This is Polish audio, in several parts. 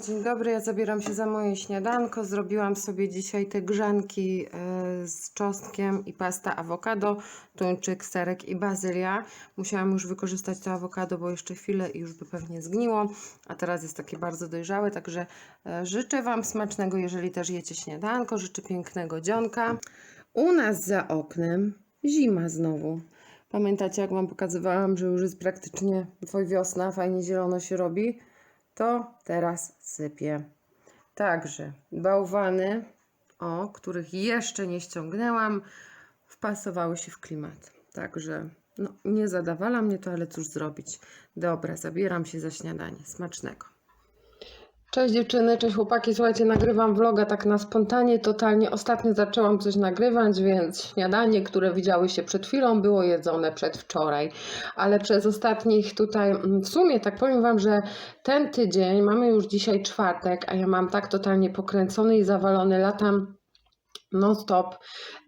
dzień dobry. Ja zabieram się za moje śniadanko. Zrobiłam sobie dzisiaj te grzanki e, z czosnkiem i pasta awokado, tuńczyk, serek i bazylia. Musiałam już wykorzystać to awokado, bo jeszcze chwilę i już by pewnie zgniło, a teraz jest takie bardzo dojrzałe, także e, życzę Wam smacznego, jeżeli też jecie śniadanko. Życzę pięknego dzionka. U nas za oknem zima znowu. Pamiętacie, jak Wam pokazywałam, że już jest praktycznie wiosna, fajnie zielono się robi? To teraz sypie. Także bałwany, o, których jeszcze nie ściągnęłam, wpasowały się w klimat. Także no, nie zadawala mnie to, ale cóż zrobić. Dobra, zabieram się za śniadanie. Smacznego. Cześć dziewczyny, cześć chłopaki. Słuchajcie, nagrywam vloga tak na spontanie, totalnie. Ostatnio zaczęłam coś nagrywać, więc śniadanie, które widziały się przed chwilą, było jedzone przedwczoraj. Ale przez ostatnich tutaj, mm, w sumie tak powiem Wam, że ten tydzień, mamy już dzisiaj czwartek, a ja mam tak totalnie pokręcony i zawalony latam non-stop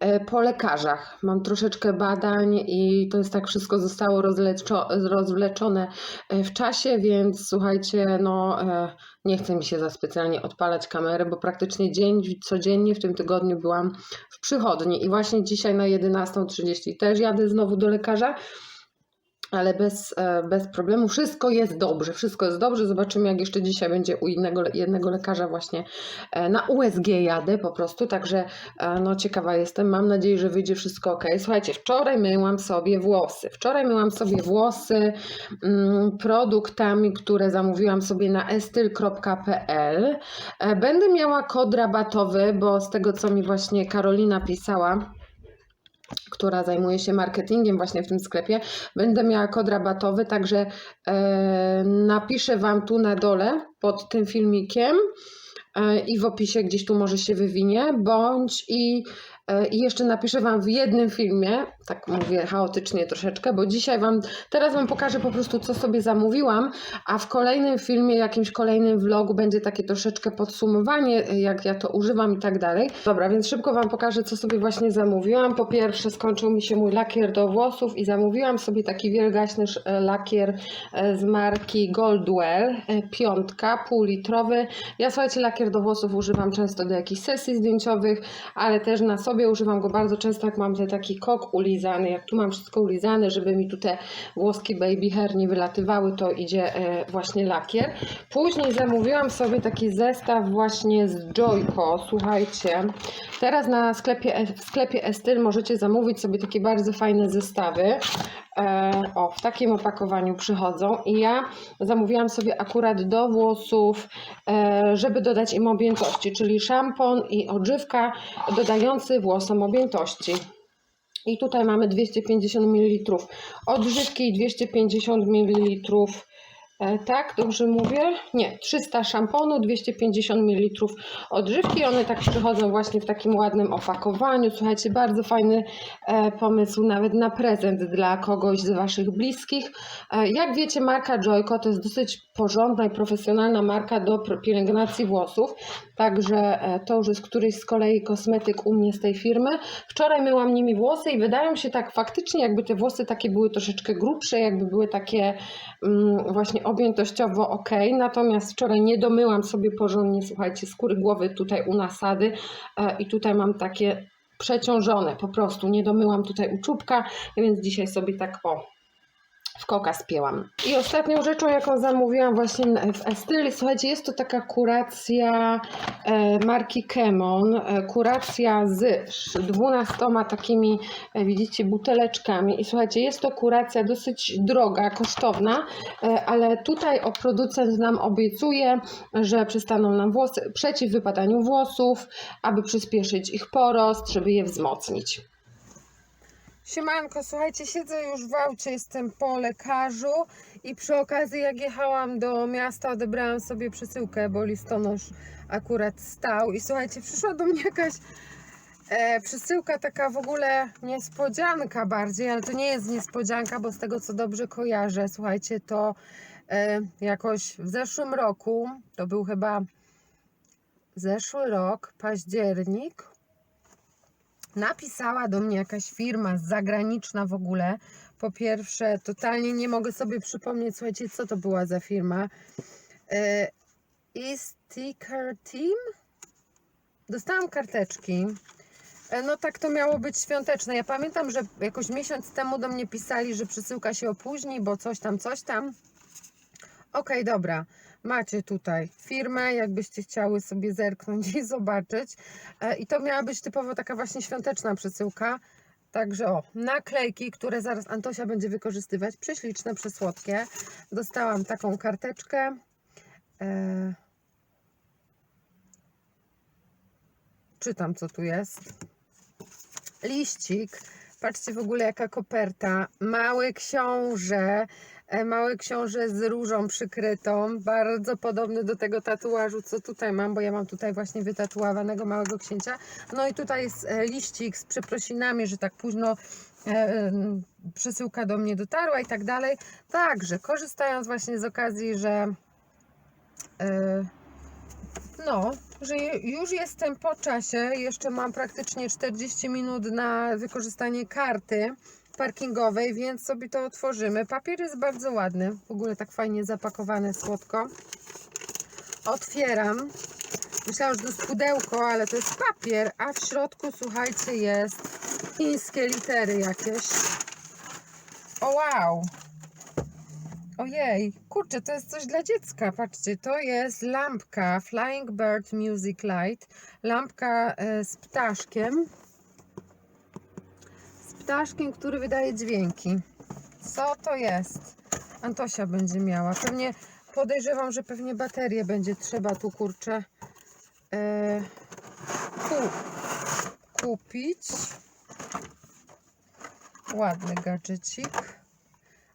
e, po lekarzach. Mam troszeczkę badań i to jest tak wszystko zostało rozleczo, rozwleczone e, w czasie, więc słuchajcie, no e, nie chce mi się za specjalnie odpalać kamery, bo praktycznie dzień codziennie w tym tygodniu byłam w przychodni i właśnie dzisiaj na 11.30 też jadę znowu do lekarza. Ale bez, e, bez problemu, wszystko jest dobrze, wszystko jest dobrze. Zobaczymy, jak jeszcze dzisiaj będzie u innego, jednego lekarza, właśnie e, na USG jadę po prostu. Także e, no, ciekawa jestem. Mam nadzieję, że wyjdzie wszystko ok. Słuchajcie, wczoraj myłam sobie włosy. Wczoraj myłam sobie włosy mm, produktami, które zamówiłam sobie na estyl.pl. Będę miała kod rabatowy, bo z tego, co mi właśnie Karolina pisała, która zajmuje się marketingiem właśnie w tym sklepie. Będę miała kod rabatowy, także e, napiszę Wam tu na dole pod tym filmikiem e, i w opisie gdzieś tu może się wywinie, bądź i, i jeszcze napiszę Wam w jednym filmie, tak mówię chaotycznie troszeczkę, bo dzisiaj Wam, teraz Wam pokażę po prostu co sobie zamówiłam, a w kolejnym filmie, jakimś kolejnym vlogu będzie takie troszeczkę podsumowanie, jak ja to używam i tak dalej. Dobra, więc szybko Wam pokażę, co sobie właśnie zamówiłam. Po pierwsze, skończył mi się mój lakier do włosów i zamówiłam sobie taki wielgaśny e, lakier e, z marki Goldwell, e, piątka, półlitrowy. Ja słuchajcie, lakier do włosów używam często do jakichś sesji zdjęciowych, ale też na sobie używam go bardzo często, jak mam ten taki kok ulizany, jak tu mam wszystko ulizane, żeby mi tu te włoski baby hair nie wylatywały, to idzie e, właśnie lakier. Później zamówiłam sobie taki zestaw właśnie z Joyko, słuchajcie. Teraz na sklepie, w sklepie Estyl możecie zamówić sobie takie bardzo fajne zestawy. E, o, w takim opakowaniu przychodzą i ja zamówiłam sobie akurat do włosów, e, żeby dodać im objętości, czyli szampon i odżywka dodający włosom objętości. I tutaj mamy 250 ml odżywki i 250 ml. E, tak, dobrze mówię? Nie, 300 szamponu, 250 ml odżywki. One tak przychodzą właśnie w takim ładnym opakowaniu. Słuchajcie, bardzo fajny e, pomysł nawet na prezent dla kogoś z Waszych bliskich. E, jak wiecie, marka Joyko to jest dosyć porządna i profesjonalna marka do pielęgnacji włosów. Także to już jest któryś z kolei kosmetyk u mnie z tej firmy. Wczoraj myłam nimi włosy i wydają się tak faktycznie, jakby te włosy takie były troszeczkę grubsze, jakby były takie mm, właśnie objętościowo ok. Natomiast wczoraj nie domyłam sobie porządnie, słuchajcie, skóry głowy tutaj u nasady e, i tutaj mam takie przeciążone po prostu. Nie domyłam tutaj u czubka, więc dzisiaj sobie tak o koka spięłam. I ostatnią rzeczą, jaką zamówiłam właśnie w Estyli, słuchajcie, jest to taka kuracja e, marki Kemon. E, kuracja z sz- 12 takimi, e, widzicie, buteleczkami. I słuchajcie, jest to kuracja dosyć droga, kosztowna, ale tutaj o producent nam obiecuje, że przestaną nam włosy, przeciw wypadaniu włosów, aby przyspieszyć ich porost, żeby je wzmocnić. Siemanko, słuchajcie, siedzę już w aucie, jestem po lekarzu i przy okazji jak jechałam do miasta odebrałam sobie przesyłkę, bo listonosz akurat stał. I słuchajcie, przyszła do mnie jakaś e, przesyłka taka w ogóle niespodzianka bardziej, ale to nie jest niespodzianka, bo z tego co dobrze kojarzę, słuchajcie, to e, jakoś w zeszłym roku, to był chyba zeszły rok, październik, napisała do mnie jakaś firma zagraniczna w ogóle. Po pierwsze, totalnie nie mogę sobie przypomnieć, słuchajcie, co to była za firma. E, i Sticker Team. Dostałam karteczki. E, No tak to miało być świąteczne. Ja pamiętam, że jakoś miesiąc temu do mnie pisali, że przesyłka się opóźni, bo coś tam, coś tam. Okej, dobra. Macie tutaj firmę, jakbyście chciały sobie zerknąć i zobaczyć. E, I to miała być typowo taka właśnie świąteczna przesyłka. Także o, naklejki, które zaraz Antosia będzie wykorzystywać. Prześliczne, przesłodkie. Dostałam taką karteczkę. E... Czytam, co tu jest. Liścik. Patrzcie w ogóle, jaka koperta. Mały książę. E, Mały książę z różą przykrytą. Bardzo podobny do tego tatuażu, co tutaj mam, bo ja mam tutaj właśnie wytatuowanego małego księcia. No i tutaj jest e, liścik z przeprosinami, że tak późno e, przesyłka do mnie dotarła i tak dalej. Także korzystając właśnie z okazji, że no, że już jestem po czasie, jeszcze mam praktycznie 40 minut na wykorzystanie karty parkingowej, więc sobie to otworzymy. Papier jest bardzo ładny, w ogóle tak fajnie zapakowany, słodko. Otwieram. Myślałam, że to jest pudełko, ale to jest papier, a w środku, słuchajcie, jest chińskie litery jakieś. O wow! Ojej, kurczę, to jest coś dla dziecka. Patrzcie, to jest lampka Flying Bird Music Light. Lampka e, z ptaszkiem. Ptaszkiem, który wydaje dźwięki. Co to jest? Antosia będzie miała. Pewnie podejrzewam, że pewnie baterię będzie trzeba tu kurczę e, ku, kupić. Ładny gadżecik.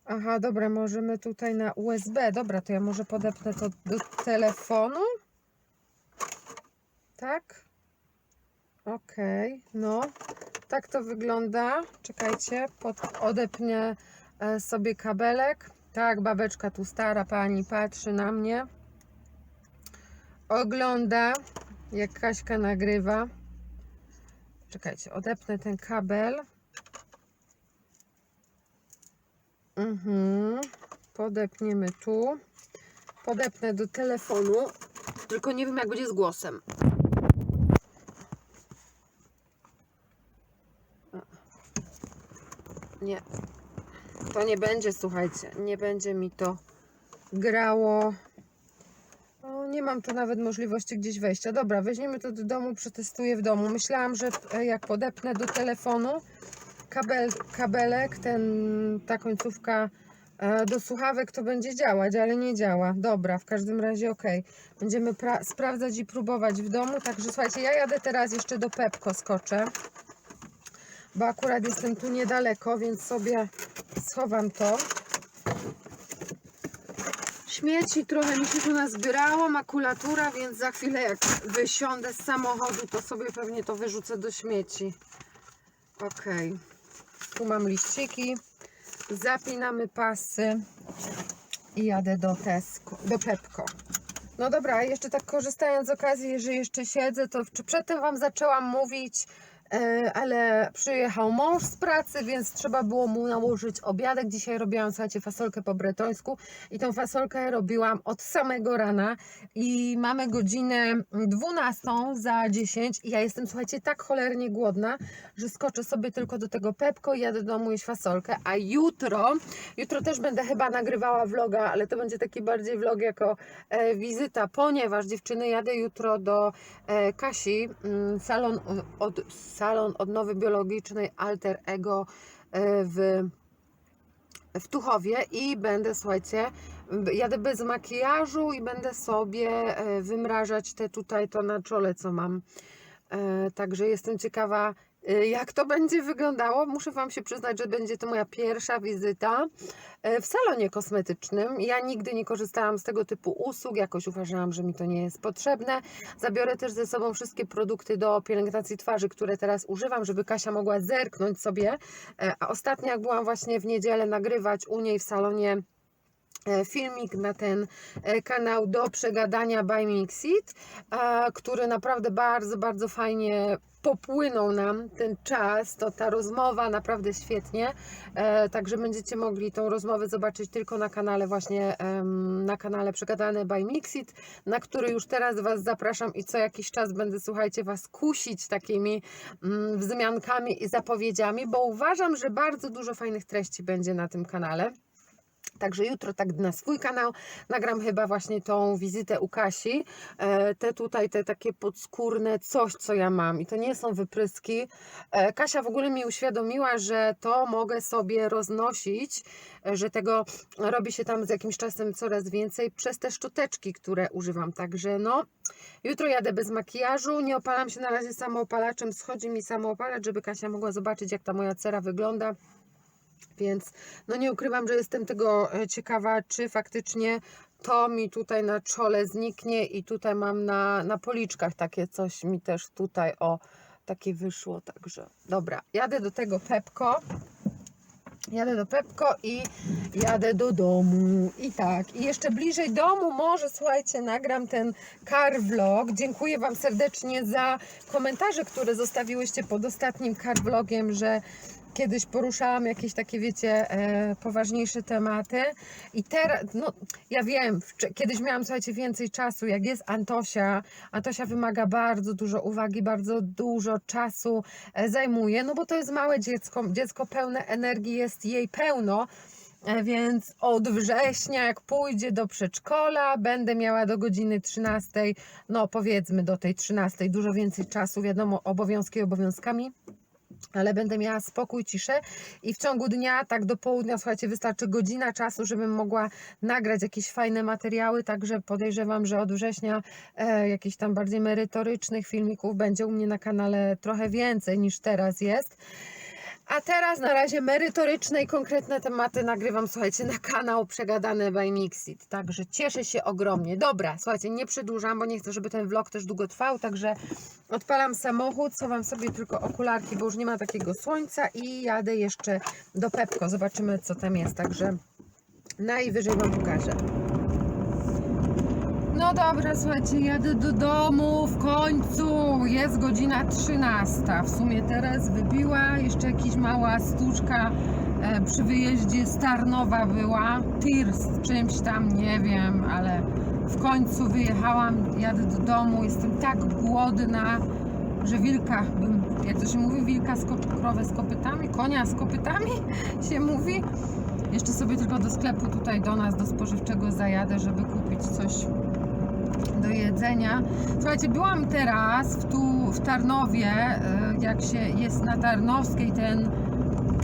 Aha, dobra, możemy tutaj na USB. Dobra, to ja może podepnę to do telefonu. Tak? Okej, no. Tak to wygląda. Czekajcie, pod, odepnę e, sobie kabelek. Tak, babeczka tu stara pani patrzy na mnie. Ogląda, jak Kaśka nagrywa. Czekajcie, odepnę ten kabel. Mhm. Podepniemy tu. Podepnę do telefonu. Tylko nie wiem, jak będzie z głosem. Nie. To nie będzie, słuchajcie, nie będzie mi to grało. O, nie mam tu nawet możliwości gdzieś wejścia. Dobra, weźmiemy to do domu, przetestuję w domu. Myślałam, że e, jak podepnę do telefonu, kabel, kabelek, ten, ta końcówka e, do słuchawek to będzie działać, ale nie działa. Dobra, w każdym razie ok. Będziemy pra- sprawdzać i próbować w domu. Także słuchajcie, ja jadę teraz jeszcze do Pepko, skoczę. Bo akurat jestem tu niedaleko, więc sobie schowam to. Śmieci trochę mi się tu nazbierało, makulatura, więc za chwilę jak wysiądę z samochodu, to sobie pewnie to wyrzucę do śmieci. Ok. Tu mam liściki. Zapinamy pasy i jadę do Tesco, do Pepko. No dobra, jeszcze tak korzystając z okazji, że jeszcze siedzę, to czy przedtem Wam zaczęłam mówić, ale przyjechał mąż z pracy, więc trzeba było mu nałożyć obiadek. Dzisiaj robiłam, słuchajcie, fasolkę po bretońsku i tą fasolkę robiłam od samego rana i mamy godzinę 12 za 10 i ja jestem, słuchajcie, tak cholernie głodna, że skoczę sobie tylko do tego Pepko i jadę do domu jeść fasolkę, a jutro, jutro też będę chyba nagrywała vloga, ale to będzie taki bardziej vlog jako e, wizyta, ponieważ dziewczyny jadę jutro do e, Kasi, mm, salon od, salon odnowy biologicznej Alter Ego e, w w Tuchowie i będę, słuchajcie, jadę bez makijażu i będę sobie e, wymrażać te tutaj to na czole, co mam. E, Także jestem ciekawa, jak to będzie wyglądało. Muszę Wam się przyznać, że będzie to moja pierwsza wizyta e, w salonie kosmetycznym. Ja nigdy nie korzystałam z tego typu usług, jakoś uważałam, że mi to nie jest potrzebne. Zabiorę też ze sobą wszystkie produkty do pielęgnacji twarzy, które teraz używam, żeby Kasia mogła zerknąć sobie. E, A ostatnio, jak byłam właśnie w niedzielę nagrywać u niej w salonie e, filmik na ten kanał do przegadania by Mixit, który naprawdę bardzo, bardzo fajnie popłynął nam ten czas, to ta rozmowa naprawdę świetnie. E, także będziecie mogli tą rozmowę zobaczyć tylko na kanale właśnie na kanale Przegadane by Mixit, na który już teraz Was zapraszam i co jakiś czas będę, słuchajcie, Was kusić takimi mm, wzmiankami i zapowiedziami, bo uważam, że bardzo dużo fajnych treści będzie na tym kanale. Także jutro tak na swój kanał nagram chyba właśnie tą wizytę u Kasi. E, te tutaj, te takie podskórne coś, co ja mam. I to nie są wypryski. E, Kasia w ogóle mi uświadomiła, że to mogę sobie roznosić, e, że tego robi się tam z jakimś czasem coraz więcej przez te szczoteczki, które używam. Także no, jutro jadę bez makijażu. Nie opalam się na razie samoopalaczem. Schodzi mi samoopalacz, żeby Kasia mogła zobaczyć, jak ta moja cera wygląda. Więc no nie ukrywam, że jestem tego e, ciekawa, czy faktycznie to mi tutaj na czole zniknie i tutaj mam na, na policzkach takie coś mi też tutaj o takie wyszło, także dobra, jadę do tego Pepko. Jadę do Pepko i jadę do domu. I tak, i jeszcze bliżej domu może, słuchajcie, nagram ten car vlog. Dziękuję Wam serdecznie za komentarze, które zostawiłyście pod ostatnim car vlogiem, że kiedyś poruszałam jakieś takie, wiecie, e, poważniejsze tematy. I teraz, no, ja wiem, kiedyś miałam, słuchajcie, więcej czasu, jak jest Antosia. Antosia wymaga bardzo dużo uwagi, bardzo dużo czasu e, zajmuje, no bo to jest małe dziecko, dziecko pełne energii, jest jej pełno. E, Więc od września, jak pójdzie do przedszkola, będę miała do godziny 13, no powiedzmy do tej 13, dużo więcej czasu, wiadomo, obowiązki obowiązkami ale będę miała spokój, ciszę i w ciągu dnia, tak do południa, słuchajcie, wystarczy godzina czasu, żebym mogła nagrać jakieś fajne materiały, także podejrzewam, że od września e, jakichś tam bardziej merytorycznych filmików będzie u mnie na kanale trochę więcej niż teraz jest. A teraz na razie merytoryczne i konkretne tematy nagrywam, słuchajcie, na kanał Przegadane by Mixit. Także cieszę się ogromnie. Dobra, słuchajcie, nie przedłużam, bo nie chcę, żeby ten vlog też długo trwał, także odpalam samochód, schowam sobie tylko okularki, bo już nie ma takiego słońca i jadę jeszcze do Pepko. Zobaczymy, co tam jest, także najwyżej Wam pokażę. No dobra, słuchajcie, jadę do domu w końcu. Jest godzina 13. W sumie teraz wybiła. Jeszcze jakaś mała stłuczka e, przy wyjeździe z Tarnowa była. Tir z czymś tam, nie wiem, ale w końcu wyjechałam. Jadę do domu. Jestem tak głodna, że wilka, jak to się mówi, wilka z krowę z kopytami, konia z kopytami się mówi. Jeszcze sobie tylko do sklepu tutaj do nas, do spożywczego zajadę, żeby kupić coś do jedzenia. Słuchajcie, byłam teraz w, tu w Tarnowie, e, jak się jest na Tarnowskiej ten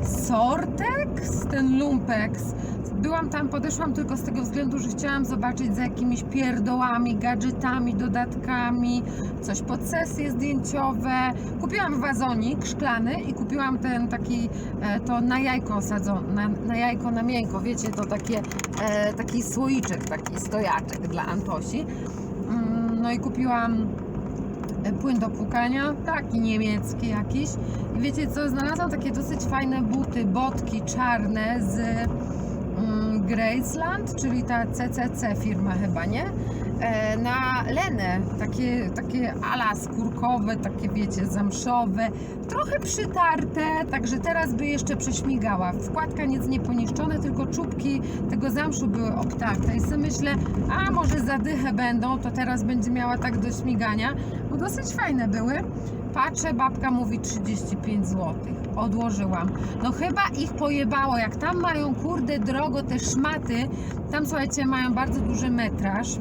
Sortex, ten Lumpex. Byłam tam, podeszłam tylko z tego względu, że chciałam zobaczyć za jakimiś pierdołami, gadżetami, dodatkami, coś pod sesje zdjęciowe. Kupiłam wazonik szklany i kupiłam ten taki, e, to na jajko osadzone, na, na jajko na miękko, wiecie, to takie, e, taki słoiczek, taki stojaczek dla Antosi. No i kupiłam e, płyn do płukania, taki niemiecki jakiś. I wiecie co, znalazłam takie dosyć fajne buty, botki czarne z mm, Graceland, czyli ta CCC firma chyba, nie? E, na lenę, takie, takie ala skórkowe, takie wiecie, zamszowe, trochę przytarte, także teraz by jeszcze prześmigała. Wkładka nic nie poniszczone, tylko czubki tego zamszu były obtarte i sobie myślę, a może zadychę będą, to teraz będzie miała tak do śmigania, bo dosyć fajne były. Patrzę, babka mówi 35 zł. Odłożyłam. No chyba ich pojebało, jak tam mają kurde drogo te szmaty, tam słuchajcie, mają bardzo duży metraż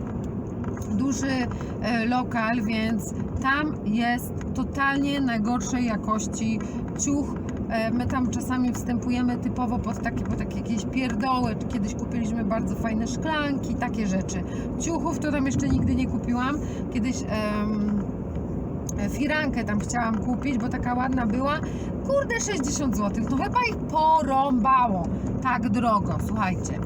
duży e, lokal, więc tam jest totalnie najgorszej jakości ciuch. E, My tam czasami wstępujemy typowo pod takie, pod takie jakieś pierdoły. Kiedyś kupiliśmy bardzo fajne szklanki, takie rzeczy. Ciuchów to tam jeszcze nigdy nie kupiłam. Kiedyś em, firankę tam chciałam kupić, bo taka ładna była. Kurde, 60 zł. No chyba ich porąbało. Tak drogo, słuchajcie.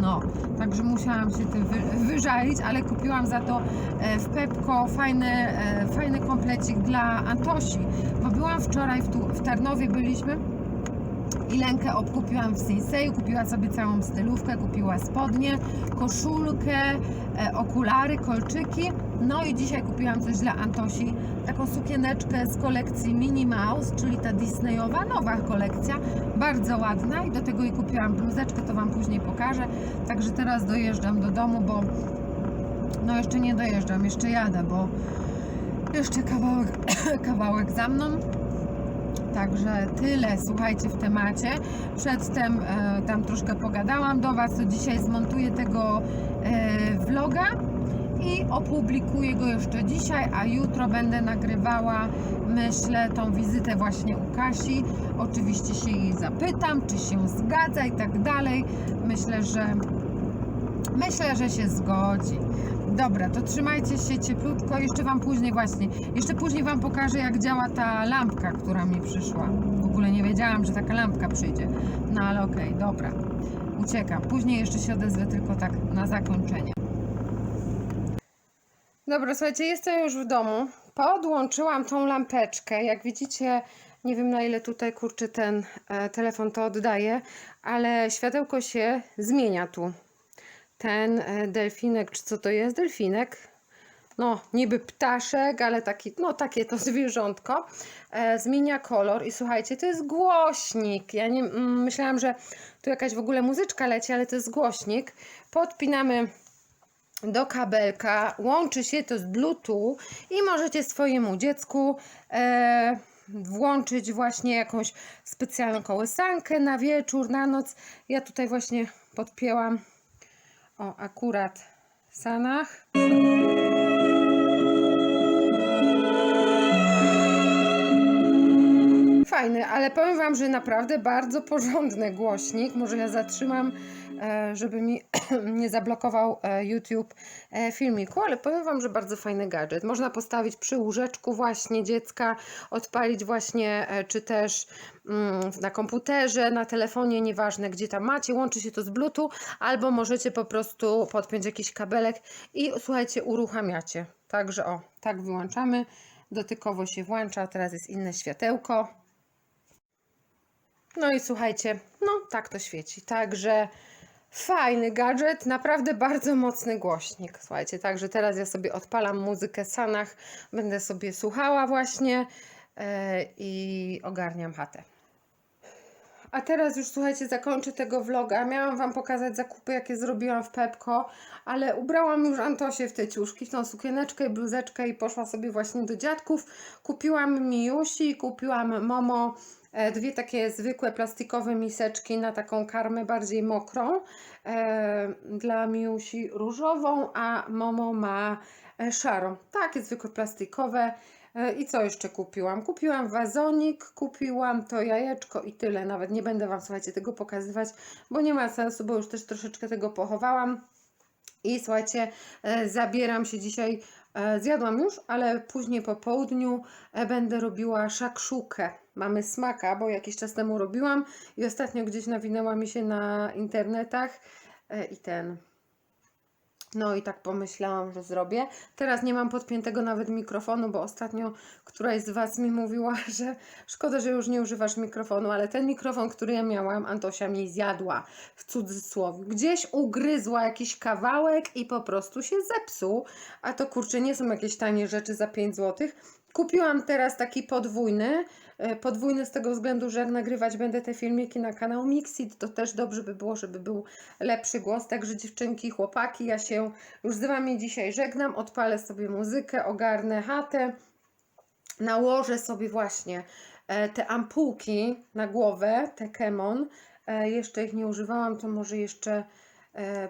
No, także musiałam się tym wy, wyżalić, ale kupiłam za to e, w Pepko fajny, e, fajny komplecik dla Antosi, bo byłam wczoraj w, tu, w Tarnowie, byliśmy i Lenkę obkupiłam w Sinseju, kupiła sobie całą stylówkę, kupiła spodnie, koszulkę, e, okulary, kolczyki No i dzisiaj kupiłam coś dla Antosi, taką sukieneczkę z kolekcji Minnie Mouse, czyli ta Disneyowa, nowa kolekcja, bardzo ładna i do tego jej kupiłam bluzeczkę, to Wam później pokażę. Także teraz dojeżdżam do domu, bo no jeszcze nie dojeżdżam, jeszcze jadę, bo jeszcze kawałek, kawałek za mną. Także tyle, słuchajcie, w temacie. Przedtem e, tam troszkę pogadałam do Was, to dzisiaj zmontuję tego e, vloga i opublikuję go jeszcze dzisiaj, a jutro będę nagrywała, myślę, tą wizytę właśnie u Kasi. Oczywiście się jej zapytam, czy się zgadza i tak dalej. Myślę, że myślę, że się zgodzi. Dobra, to trzymajcie się cieplutko. Jeszcze Wam później właśnie, jeszcze później Wam pokażę jak działa ta lampka, która mi przyszła. W ogóle nie wiedziałam, że taka lampka przyjdzie. No ale okej, dobra. Uciekam. Później jeszcze się odezwę tylko tak na zakończenie. Dobra, słuchajcie, jestem już w domu. Podłączyłam tą lampeczkę. Jak widzicie, nie wiem na ile tutaj kurczę ten e, telefon to oddaje, ale światełko się zmienia tu. Ten e, delfinek, czy co to jest? Delfinek. No, niby ptaszek, ale taki, no takie to zwierzątko. E, zmienia kolor i słuchajcie, to jest głośnik. Ja nie mm, myślałam, że tu jakaś w ogóle muzyczka leci, ale to jest głośnik. Podpinamy do kabelka, łączy się to z Bluetooth i możecie swojemu dziecku e, włączyć właśnie jakąś specjalną kołysankę na wieczór, na noc. Ja tutaj właśnie podpięłam o akurat Sanach. Fajny, ale powiem Wam, że naprawdę bardzo porządny głośnik. Może ja zatrzymam, żeby mi nie zablokował e, YouTube e, filmiku, ale powiem Wam, że bardzo fajny gadżet. Można postawić przy łóżeczku właśnie dziecka, odpalić właśnie, e, czy też mm, na komputerze, na telefonie, nieważne gdzie tam macie, łączy się to z Bluetooth, albo możecie po prostu podpiąć jakiś kabelek i słuchajcie, uruchamiacie. Także o, tak wyłączamy. Dotykowo się włącza, teraz jest inne światełko. No i słuchajcie, no tak to świeci. Także fajny gadżet, naprawdę bardzo mocny głośnik. Słuchajcie, także teraz ja sobie odpalam muzykę Sanach, będę sobie słuchała właśnie yy, i ogarniam chatę. A teraz już słuchajcie, zakończę tego vloga. Miałam Wam pokazać zakupy, jakie zrobiłam w Pepko, ale ubrałam już Antosię w te ciuszki, w tą sukieneczkę i bluzeczkę i poszła sobie właśnie do dziadków. Kupiłam Miusi, kupiłam Momo e, dwie takie zwykłe plastikowe miseczki na taką karmę bardziej mokrą. E, dla Miusi różową, a Momo ma e, szarą. Takie zwykłe plastikowe. E, I co jeszcze kupiłam? Kupiłam wazonik, kupiłam to jajeczko i tyle. Nawet nie będę Wam, słuchajcie, tego pokazywać, bo nie ma sensu, bo już też troszeczkę tego pochowałam. I słuchajcie, e, zabieram się dzisiaj, e, zjadłam już, ale później po południu będę robiła szakszukę. Mamy smaka, bo jakiś czas temu robiłam i ostatnio gdzieś nawinęła mi się na internetach i ten... No i tak pomyślałam, że zrobię. Teraz nie mam podpiętego nawet mikrofonu, bo ostatnio któraś z Was mi mówiła, że szkoda, że już nie używasz mikrofonu, ale ten mikrofon, który ja miałam, Antosia mi zjadła w cudzysłowie. Gdzieś ugryzła jakiś kawałek i po prostu się zepsuł. A to kurczę, nie są jakieś tanie rzeczy za 5 zł. Kupiłam teraz taki podwójny. E, Podwójny z tego względu, że jak nagrywać będę te filmiki na kanał Mixit, to też dobrze by było, żeby był lepszy głos. Także dziewczynki, chłopaki, ja się już z Wami dzisiaj żegnam. Odpalę sobie muzykę, ogarnę chatę. Nałożę sobie właśnie e, te ampułki na głowę, te Kemon. E, Jeszcze ich nie używałam, to może jeszcze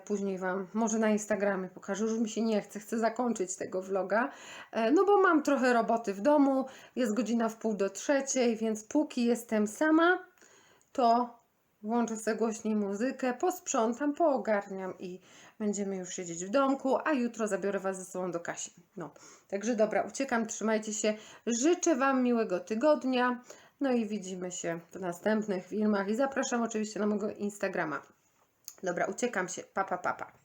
później Wam, może na Instagramie pokażę. Już mi się nie chce, chcę zakończyć tego vloga, e, no bo mam trochę roboty w domu. Jest godzina w pół do trzeciej, więc póki jestem sama, to włączę sobie głośniej muzykę, posprzątam, poogarniam i będziemy już siedzieć w domku, a jutro zabiorę Was ze sobą do Kasi. No, także dobra, uciekam, trzymajcie się. Życzę Wam miłego tygodnia. No i widzimy się w następnych filmach i zapraszam oczywiście na mojego Instagrama. Dobra, uciekam się. Pa, pa, pa, pa.